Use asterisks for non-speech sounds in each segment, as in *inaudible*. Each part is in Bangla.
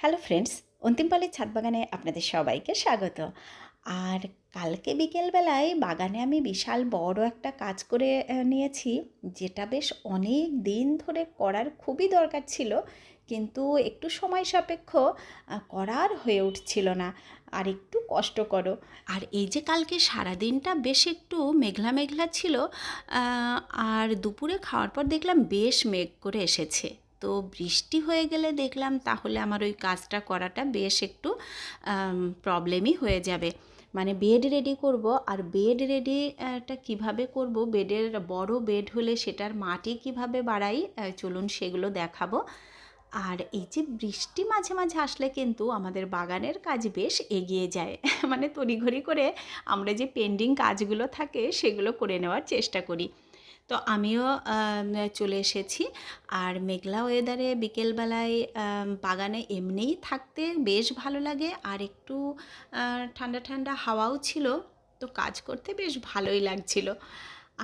হ্যালো ফ্রেন্ডস, অন্তিমপালের ছাদ বাগানে আপনাদের সবাইকে স্বাগত। আর কালকে বিকেলবেলায় বাগানে আমি বিশাল বড় একটা কাজ করে নিয়েছি, যেটা বেশ অনেক দিন ধরে করার খুবই দরকার ছিল, কিন্তু একটু সময় সাপেক্ষ করার হয়ে উঠছিল না। আর একটু কষ্ট করো। আর এই যে কালকে সারাদিনটা বেশ একটু মেঘলা মেঘলা ছিল আর দুপুরে খাওয়ার পর দেখলাম বেশ মেঘ করে এসেছে। তো বৃষ্টি হয়ে গেলে দেখলাম তাহলে আমার ওই কাজটা করাটা বেশ একটু প্রবলেমই হয়ে যাবে। মানে বেড রেডি করব আর বেড রেডিটা কীভাবে করব? বেডের বড় বেড হলে সেটার মাটি কীভাবে বাড়াই? চলুন সেগুলো দেখাবো। আর এই যে বৃষ্টি মাঝে মাঝে আসলে কিন্তু আমাদের বাগানের কাজ বেশ এগিয়ে যায়। *laughs* মানে তড়িঘড়ি করে আমরা যে পেন্ডিং কাজগুলো থাকে সেগুলো করে নেওয়ার চেষ্টা করি। তো আমিও চলে এসেছি। আর মেঘলা ওয়েদারে বিকেলবেলায় বাগানে এমনিই থাকতে বেশ ভালো লাগে। আর একটু ঠান্ডা ঠান্ডা হাওয়াও ছিল, তো কাজ করতে বেশ ভালোই লাগছিল।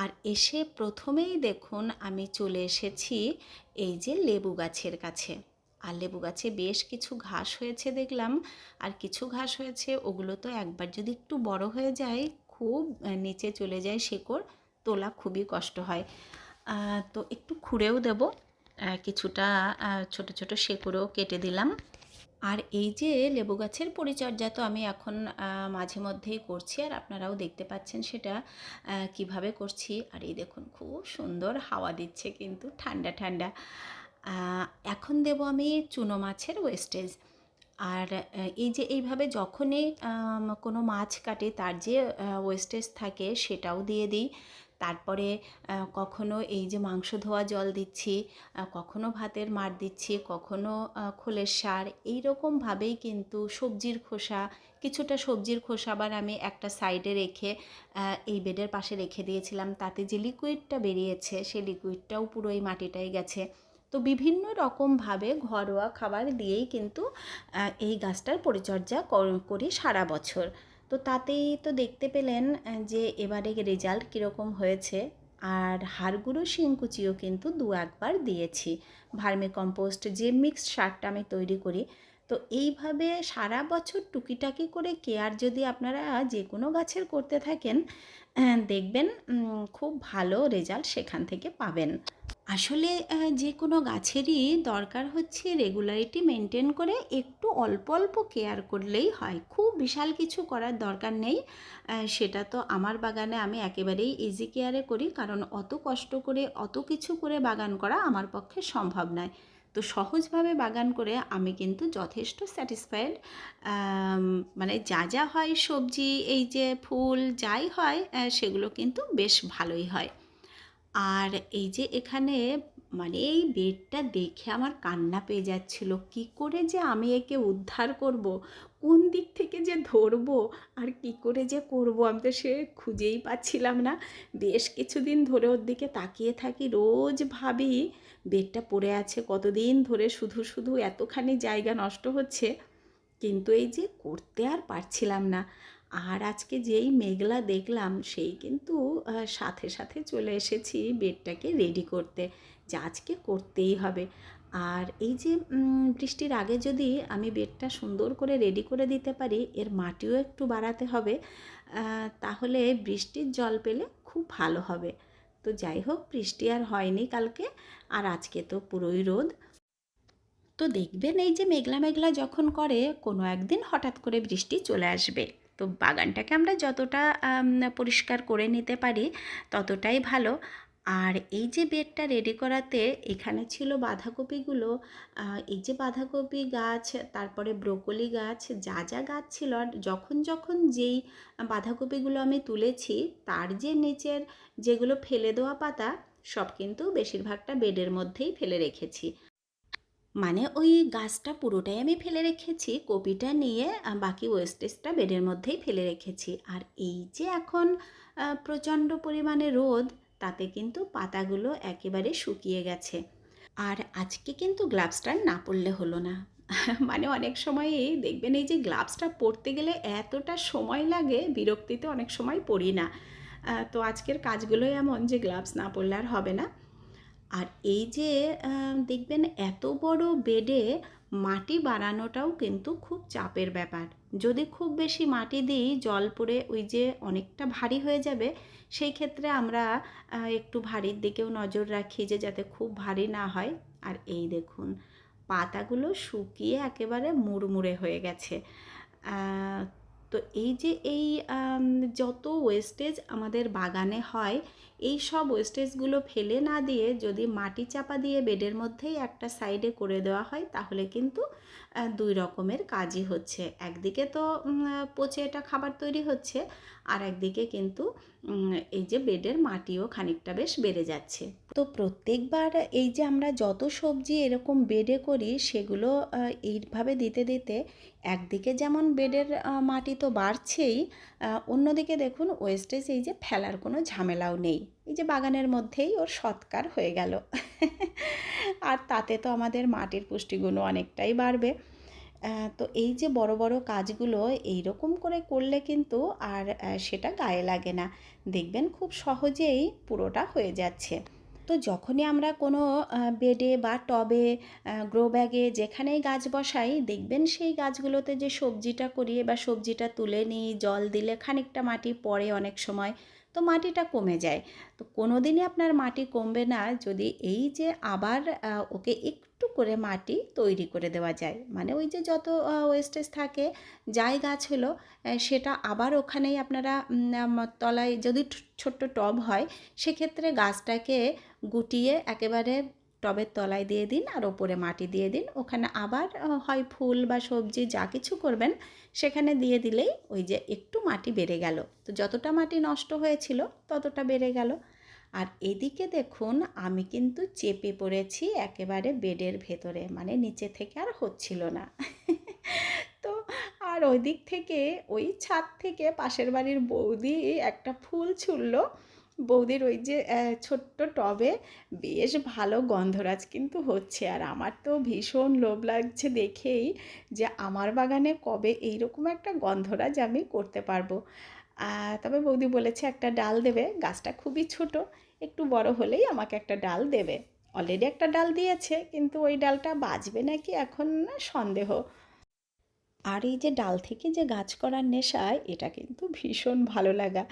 আর এসে প্রথমেই দেখুন, আমি চলে এসেছি এই যে লেবু গাছের কাছে। আর লেবু গাছে বেশ কিছু ঘাস হয়েছে দেখলাম। আর কিছু ঘাস হয়েছে, ওগুলো তো একবার যদি একটু বড় হয়ে যায়, খুব নিচে চলে যায় শেকড়। তোলা খুবই কষ্ট হয়। তো একটু খুঁড়েও দেব। কিছুটা ছোট ছোট শেকড়ও কেটে দিলাম। আর এই যে লেবু গাছের পরিচর্যা তো আমি এখন মাঝে মধ্যেই করছি। আর আপনারাও দেখতে পাচ্ছেন সেটা কীভাবে করছি। আর এই দেখুন, খুব সুন্দর হাওয়া দিচ্ছে কিন্তু, ঠান্ডা ঠান্ডা। এখন দেব আমি চুনো মাছের ওয়েস্টেজ আর এই যে এইভাবে যখনই কোনো মাছ কাটে, তার যে ওয়েস্টেজ থাকে, সেটাও দিয়ে দিই। তারপরে কখনো এই যে মাংস ধোয়া জল দিচ্ছি কখনো ভাতের মার দিচ্ছি, কখনো খোলের সার এই রকমভাবেই কিন্তু সবজির খোসা, কিছুটা সবজির খোসা আবার আমি একটা সাইডে রেখে এই বেডের পাশে রেখে দিয়েছিলাম। তাতে যে লিকুইডটা বেরিয়েছে, সেই লিকুইডটাও পুরো এই মাটিটাই গেছে। তো বিভিন্ন রকমভাবে ঘরোয়া খাবার দিয়েই কিন্তু এই গাছটার পরিচর্যা করি সারা বছর। তো তাতেই তো দেখতে পেলেন যে এবারে রেজাল্ট কীরকম হয়েছে। আর হাড়গুঁড়ো শিংকুচিও কিন্তু দু একবার দিয়েছি। ভার্মি কম্পোস্ট যে মিক্সড সারটা আমি তৈরি করি তো এইভাবে সারা বছর টুকিটাকি করে কেয়ার যদি আপনারা যে কোনো গাছের করতে থাকেন দেখবেন খুব ভালো রেজাল্ট সেখান থেকে পাবেন। আসলে যে কোনো গাছেরই দরকার হচ্ছে রেগুলারিটি মেনটেন করে একটু অল্প অল্প কেয়ার করলেই হয়। খুব বিশাল কিছু করার দরকার নেই। সেটা তো আমার বাগানে আমি একেবারেই ইজি কেয়ারে করি, কারণ অত কষ্ট করে, অত কিছু করে বাগান করা আমার পক্ষে সম্ভব নয়। তো সহজভাবে বাগান করে আমি কিন্তু যথেষ্ট স্যাটিসফাইড। মানে যা যা হয় সবজি, এই যে ফুল যাই হয় সেগুলো কিন্তু বেশ ভালোই হয়। আর এই যে এখানে মানে এই বেডটা দেখে আমার কান্না পেয়ে যাচ্ছিল। কি করে যে আমি একে উদ্ধার করব? কোন দিক থেকে যে ধরবো? আর কি করে যে করব? আমি তো সে খুঁজেই পাচ্ছিলাম না। বেশ কিছুদিন ধরে ওর দিকে তাকিয়ে থাকি। রোজ ভাবি বেডটা পড়ে আছে, কতদিন ধরে শুধু শুধু এতখানি জায়গা নষ্ট হচ্ছে। কিন্তু এই যে করতে আর পারছিলাম না। আর আজকে যেই মেঘলা দেখলাম, সেই কিন্তু সাথে সাথে চলে এসেছি বেডটাকে রেডি করতে। যে আজকে করতেই হবে। আর এই যে বৃষ্টির আগে যদি আমি বেডটা সুন্দর করে রেডি করে দিতে পারি, এর মাটিও একটু বাড়াতে হবে তাহলে বৃষ্টির জল পেলে খুব ভালো হবে। তো যাই হোক, বৃষ্টি আর হয়নি কালকে, আর আজকে তো পুরোই রোদ। তো দেখবেন এই যে মেঘলা মেঘলা যখন করে, কোনো একদিন হঠাৎ করে বৃষ্টি চলে আসবে। তো বাগানটাকে আমরা যতটা পরিষ্কার করে নিতে পারি, ততটাই ভালো। আর এই যে বেডটা রেডি করাতে এখানে ছিল বাঁধাকপিগুলো এই যে বাঁধাকপি গাছ, তারপরে ব্রোকলি গাছ, যা যা গাছ ছিল, আর যখন যখন যেই বাঁধাকপিগুলো আমি তুলেছি, তার যে নিচের যেগুলো ফেলে দেওয়া পাতা, সব কিন্তু বেশিরভাগটা বেডের মধ্যেই ফেলে রেখেছি। মানে ওই গাছটা পুরোটাই আমি ফেলে রেখেছি, কপিটা নিয়ে বাকি ওয়েস্টেজটা বেডের মধ্যেই ফেলে রেখেছি। আর এই যে এখন প্রচণ্ড পরিমাণে রোদ তাতে কিন্তু পাতাগুলো একেবারে শুকিয়ে গেছে। আর আজকে কিন্তু গ্লাভসটা না পরলে হলো না। *laughs* মানে অনেক সময়ই দেখবেন এই যে গ্লাভসটা পরতে গেলে এতটা সময় লাগে, বিরক্তিতে অনেক সময় পরি না। তো আজকের কাজগুলোই এমন যে গ্লাভস না পরলে আর হবে না। আর এই যে দেখবেন এত বড় বেডে মাটি বাড়ানোটাও কিন্তু খুব চাপের ব্যাপার। যদি খুব বেশি মাটি দিই, জল পড়ে ওই যে অনেকটা ভারী হয়ে যাবে, সেই ক্ষেত্রে আমরা একটু ভারীর দিকেও নজর রাখি যে যাতে খুব ভারী না হয়। আর এই দেখুন, পাতাগুলো শুকিয়ে একেবারে মুড়মুড়ে হয়ে গেছে। তো এই যে এই যত ওয়েস্টেজ আমাদের বাগানে হয় এই সব ওয়েস্টেজগুলো ফেলে না দিয়ে যদি মাটি চাপা দিয়ে বেডের মধ্যেই একটা সাইডে করে দেওয়া হয়, তাহলে কিন্তু দুই রকমের কাজই হচ্ছে। একদিকে তো পচে এটা খাবার তৈরি হচ্ছে, আর একদিকে কিন্তু এই যে বেডের মাটিও খানিকটা বেশ বেড়ে যাচ্ছে। তো প্রত্যেকবার এই যে আমরা যত সবজি এরকম বেডে করি, সেগুলো এইভাবে দিতে দিতে একদিকে যেমন বেডের মাটি তো বাড়ছেই অন্যদিকে দেখুন ওয়েস্টেজ এই যে ফেলার কোনো ঝামেলাও নেই। এই যে বাগানের মধ্যেই ওর সৎকার হয়ে গেল। আর তাতে তো আমাদের মাটির পুষ্টিগুণও অনেকটাই বাড়বে। তো এই যে বড় বড় কাজগুলো এই রকম করে করলে কিন্তু আর সেটা গায়ে লাগে না। দেখবেন খুব সহজেই পুরোটা হয়ে যাচ্ছে। তো যখনই আমরা কোনো বেডে বা টবে গ্রো ব্যাগে যেখানেই গাছ বসাই, দেখবেন সেই গাছগুলোতে যে সবজিটা করি বা সবজিটা তুলে নিই, জল দিলে খানিকটা মাটি পড়ে অনেক সময়। তো মাটিটা কমে যায়। তো কোনো দিনই আপনার মাটি কমবে না যদি এই যে আবার ওকে একটু করে মাটি তৈরি করে দেওয়া যায়। মানে ওই যে যত ওয়েস্টেজ থাকে যাই গাছ হলো সেটা আবার ওখানেই আপনারা তলায় যদি ছোট্ট টব হয়, সেক্ষেত্রে গাছটাকে গুটিয়ে একেবারে টবের তলায় দিয়ে দিন আর ওপরে মাটি দিয়ে দিন। ওখানে আবার হয় ফুল বা সবজি যা কিছু করবেন, সেখানে দিয়ে দিলেই ওই যে একটু মাটি বেড়ে গেল। তো যতটা মাটি নষ্ট হয়েছিল, ততটা বেড়ে গেল। আর এদিকে দেখুন, আমি কিন্তু চেপে পড়েছি একেবারে বেডের ভেতরে মানে নিচে থেকে আর হচ্ছিল না। *laughs* তো আর ওই দিক থেকে, ওই ছাদ থেকে পাশের বাড়ির বৌদি একটা ফুল ছুড়লো। বৌদির ওই যে ছোট্ট টবে বেশ ভালো গন্ধরাজ কিন্তু হচ্ছে। আর আমার তো ভীষণ লোভ লাগছে দেখেই যে, আমার বাগানে কবে এইরকম একটা গন্ধরাজ আমি করতে পারব। তবে বৌদি বলেছে একটা ডাল দেবে, গাছটা খুবই ছোট, একটু বড় হলেই আমাকে একটা ডাল দেবে। অলরেডি একটা ডাল দিয়েছে, কিন্তু ওই ডালটা বাজবে নাকি এখন সন্দেহ। আর এই যে ডাল থেকে যে গাছ করার নেশা এটা কিন্তু ভীষণ ভালো লাগা।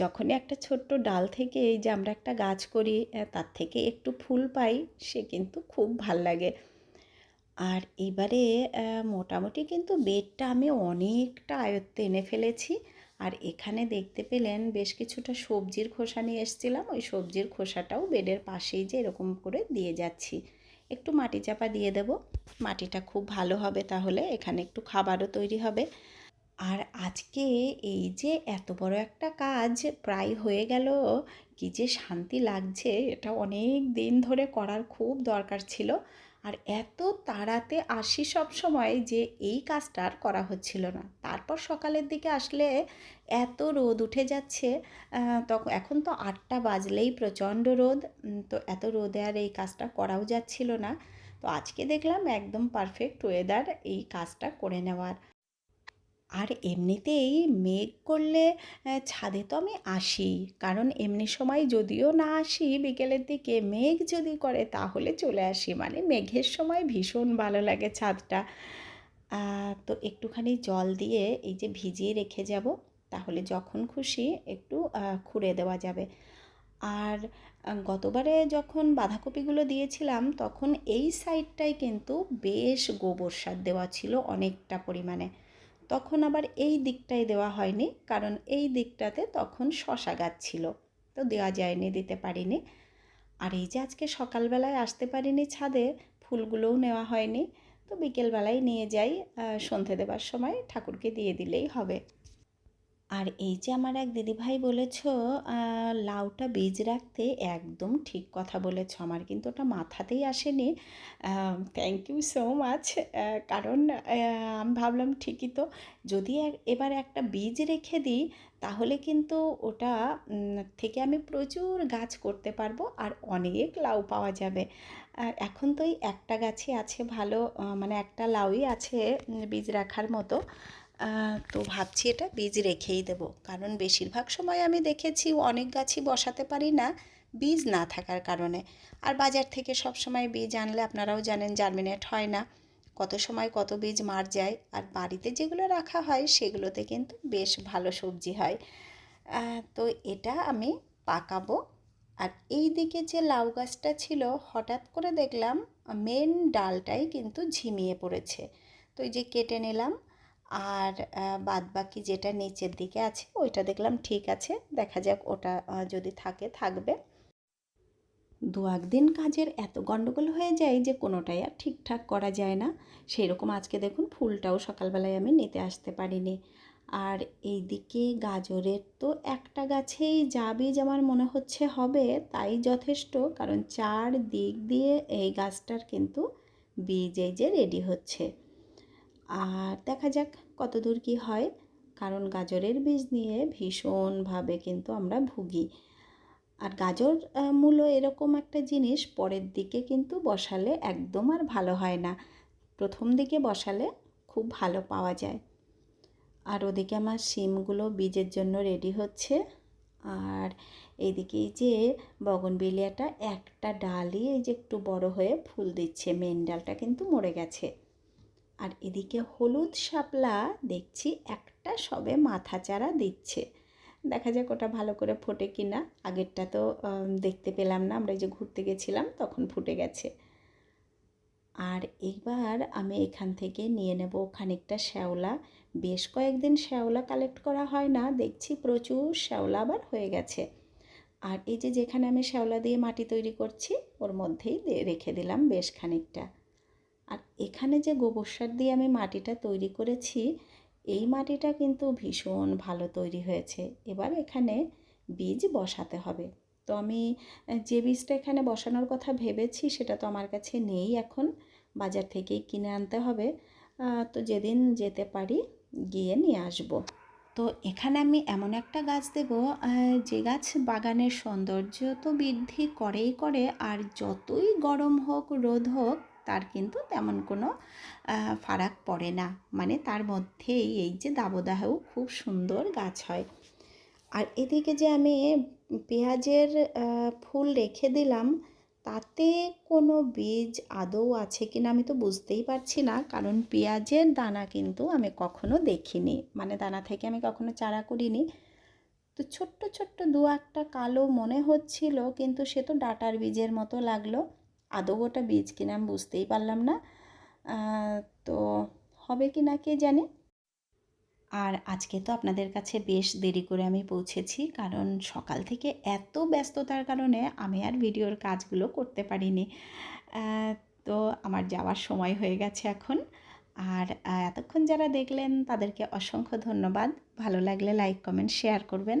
যখনই একটা ছোট্ট ডাল থেকে এই যে আমরা একটা গাছ করি তার থেকে একটু ফুল পাই, সে কিন্তু খুব ভালো লাগে। আর এবারে মোটামুটি কিন্তু বেডটা আমি অনেকটা আয়ত্তে এনে ফেলেছি। আর এখানে দেখতে পেলেন বেশ কিছুটা সবজির খোসা নিয়ে এসেছিলাম, ওই সবজির খোসাটাও বেডের পাশেই যে এরকম করে দিয়ে যাচ্ছি। একটু মাটি চাপা দিয়ে দেব। মাটিটা খুব ভালো হবে তাহলে, এখানে একটু খাবারও তৈরি হবে। আর আজকে এই যে এত বড় একটা কাজ প্রায় হয়ে গেল, কি যে শান্তি লাগছে, এটা অনেক দিন ধরে করার খুব দরকার ছিল। আর এত তাড়াতে আসি সব সময় যে এই কাজটা আর করা হচ্ছিল না। তারপর সকালের দিকে আসলে এত রোদ উঠে যাচ্ছে তখন এখন তো আটটা বাজলেই প্রচণ্ড রোদ তো এত রোদে আর এই কাজটা করাও যাচ্ছিল না। তো আজকে দেখলাম একদম পারফেক্ট ওয়েদার এই কাজটা করে নেওয়ার। আর এমনিতেই মেঘ করলে ছাদে তো আমি আসি। কারণ এমনি সময় যদিও না আসি, বিকেলের দিকে মেঘ যদি করে তাহলে চলে আসি। মানে মেঘের সময় ভীষণ ভালো লাগে ছাদটা। তো একটুখানি জল দিয়ে এই যে ভিজিয়ে রেখে যাব, তাহলে যখন খুশি একটু খুঁড়ে দেওয়া যাবে। আর গতবারে যখন বাঁধাকপিগুলো দিয়েছিলাম, তখন এই সাইডটায় কিন্তু বেশ গোবর সার দেওয়া ছিল অনেকটা পরিমাণে। তখন আবার এই দিকটাই দেওয়া হয়নি, কারণ এই দিকটাতে তখন শশা গাছ ছিল, তো দেওয়া যায়নি, দিতে পারিনি। আর এই যে আজকে সকালবেলায় আসতে পারিনি ছাদে, ফুলগুলোও নেওয়া হয়নি, তো বিকেলবেলায় নিয়ে যাই সন্ধে দেবার সময় ঠাকুরকে দিয়ে দিলেই হবে। আর এই যে আমার এক দিদিভাই বলেছ লাউটা বীজ রাখতে একদম ঠিক কথা বলেছ। আমার কিন্তু ওটা মাথাতেই আসেনি। থ্যাংক ইউ সো মাচ কারণ আমি ভাবলাম ঠিকই তো, যদি এবার একটা বীজ রেখে দিই, তাহলে কিন্তু ওটা থেকে আমি প্রচুর গাছ করতে পারব আর অনেক লাউ পাওয়া যাবে। এখন তো এই একটা গাছই আছে ভালো মানে একটা লাউই আছে বীজ রাখার মতো। তো ভাবছি এটা বীজ রেখেই দেব। কারণ বেশিরভাগ সময় আমি দেখেছি অনেক গাছই বসাতে পারি না, বীজ না থাকার কারণে। আর বাজার থেকে সব সময় বীজ আনলে আপনারাও জানেন জার্মিনেট হয় না। কত সময় কত বীজ মার যায়। আর বাড়িতে যেগুলো রাখা হয় সেগুলোতে কিন্তু বেশ ভালো সবজি হয়। তো এটা আমি পাকাবো। আর এই দিকে যে লাউ গাছটা ছিল, হঠাৎ করে দেখলাম, মেন ডালটাই কিন্তু ঝিমিয়ে পড়েছে। তো এই যে কেটে নিলাম আর বাদ বাকি যেটা নিচের দিকে আছে ওইটা দেখলাম ঠিক আছে, দেখা যাক ওটা যদি থাকে, থাকবে। দু একদিন কাজের এত গণ্ডগোল হয়ে যায় যে কোনোটাই আর ঠিকঠাক করা যায় না। সেই রকম আজকে দেখুন ফুলটাও সকালবেলায় আমি নিতে আসতে পারিনি। আর এইদিকে গাজরের তো একটা গাছেই যা বীজ আমার মনে হচ্ছে হবে, তাই যথেষ্ট। কারণ চার দিক দিয়ে এই গাছটার কিন্তু বীজ এই যে রেডি হচ্ছে। আর দেখা যাক কত দূর কী হয়। কারণ গাজরের বীজ নিয়ে ভীষণভাবে কিন্তু আমরা ভুগি। আর গাজর মূলো এরকম একটা জিনিস পরের দিকে কিন্তু বসালে একদম আর ভালো হয় না। প্রথম দিকে বসালে খুব ভালো পাওয়া যায়। আর ওদিকে আমার সিমগুলো বীজের জন্য রেডি হচ্ছে। আর এইদিকে এই যে বগনবিলিয়াটা একটা ডালই এই যে একটু বড় হয়ে ফুল দিচ্ছে মেন ডালটা কিন্তু মরে গেছে। আর এদিকে হলুদ শাপলা দেখছি একটা সবে মাথা চারা দিচ্ছে। দেখা যাক ওটা ভালো করে ফোটে কি না আগেরটা তো দেখতে পেলাম না, আমরা যে ঘুরতে গেছিলাম তখন ফুটে গেছে। আর এইবার আমি এখান থেকে নিয়ে নেব খানিকটা শ্যাওলা। বেশ কয়েকদিন শ্যাওলা কালেক্ট করা হয় না, দেখছি প্রচুর শ্যাওলা আবার হয়ে গেছে। আর এই যে যেখানে আমি শ্যাওলা দিয়ে মাটি তৈরি করছি, ওর মধ্যেই রেখে দিলাম বেশ খানিকটা। আর এখানে যে গোবর সার দিয়ে আমি মাটিটা তৈরি করেছি, এই মাটিটা কিন্তু ভীষণ ভালো তৈরি হয়েছে। এবার এখানে বীজ বসাতে হবে। তো আমি যে বীজটা এখানে বসানোর কথা ভেবেছি সেটা তো আমার কাছে নেই এখন, বাজার থেকেই কিনে আনতে হবে। তো যেদিন যেতে পারি গিয়ে নিয়ে আসব। তো এখানে আমি এমন একটা গাছ দেব যে গাছ বাগানের সৌন্দর্য তো বৃদ্ধি করেই করে, আর যতই গরম হোক, রোদ হোক তার কিন্তু তেমন কোনো ফারাক পড়ে না। মানে তার মধ্যেই এই যে দাবদাহেও খুব সুন্দর গাছ হয়। আর এদিকে যে আমি পেঁয়াজের ফুল রেখে দিলাম, তাতে কোনো বীজ আদৌ আছে কিনা আমি তো বুঝতেই পারছি না। কারণ পেঁয়াজের দানা কিন্তু আমি কখনো দেখিনি। মানে দানা থেকে আমি কখনো চারা করিনি তো ছোট্ট ছোট্ট দু একটা কালো মনে হচ্ছিল, কিন্তু সে তো ডাটার বীজের মতো লাগল। আদৌ ওটা বীজ কিনা আমি বুঝতেই পারলাম না। তো হবে কি না কে জানে? আর আজকে তো আপনাদের কাছে বেশ দেরি করে আমি পৌঁছেছি, কারণ সকাল থেকে এত ব্যস্ততার কারণে আমি আর ভিডিওর কাজগুলো করতে পারিনি। তো আমার যাওয়ার সময় হয়ে গেছে এখন। আর এতক্ষণ যারা দেখলেন তাদেরকে অসংখ্য ধন্যবাদ। ভালো লাগলে লাইক, কমেন্ট, শেয়ার করবেন।